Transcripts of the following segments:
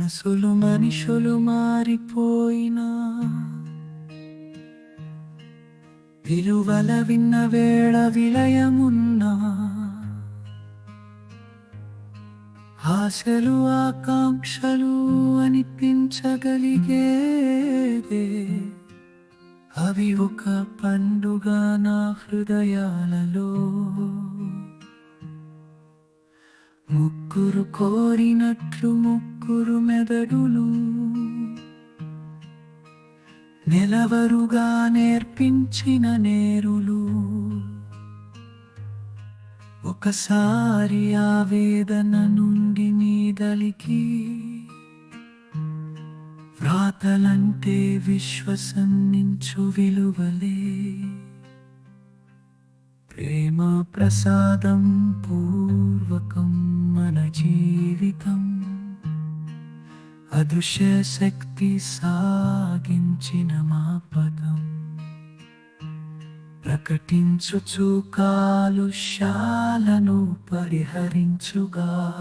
మనసులు మనుషులు మారిపోయినా. విలువల విన్న వేళ విలయమున్నా. ఆశలు ఆకాంక్షలు అనిపించగలిగేదే. అవి ఒక పండుగ నా హృదయాలలో. ముగ్గురు కోరినట్లు ముగ్గురు మెదడులు నిలవరుగా నేర్పించిన నేరులు. ఒకసారి ఆవేదన నుండి మీదలికి వ్రాతలంటే విశ్వసన్నించు విలువలే. ప్రేమ ప్రసాదం పూర్వ అదృశ్య శక్తి సాగించిన మా పదం. ప్రకటించుచు కాలుష్యాలను పరిహరించుగా.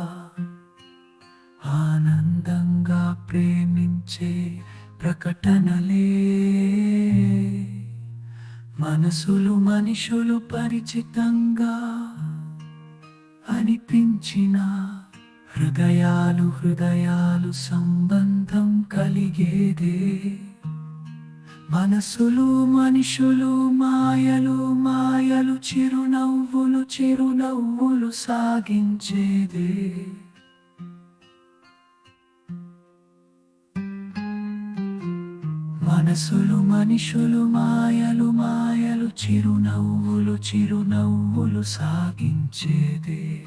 ఆనందంగా ప్రేమించే ప్రకటనలే. మనసులు మనుషులు పరిచితంగా అనిపించిన హృదయాలు హృదయాలు సం మనసులు మనుషులు మాయలు మాయలు చిరునవ్వులు చిరునవ్వులు సాగించేదే. మనసులు మనుషులు మాయలు మాయలు చిరునవ్వులు చిరునవ్వులు సాగించేదే.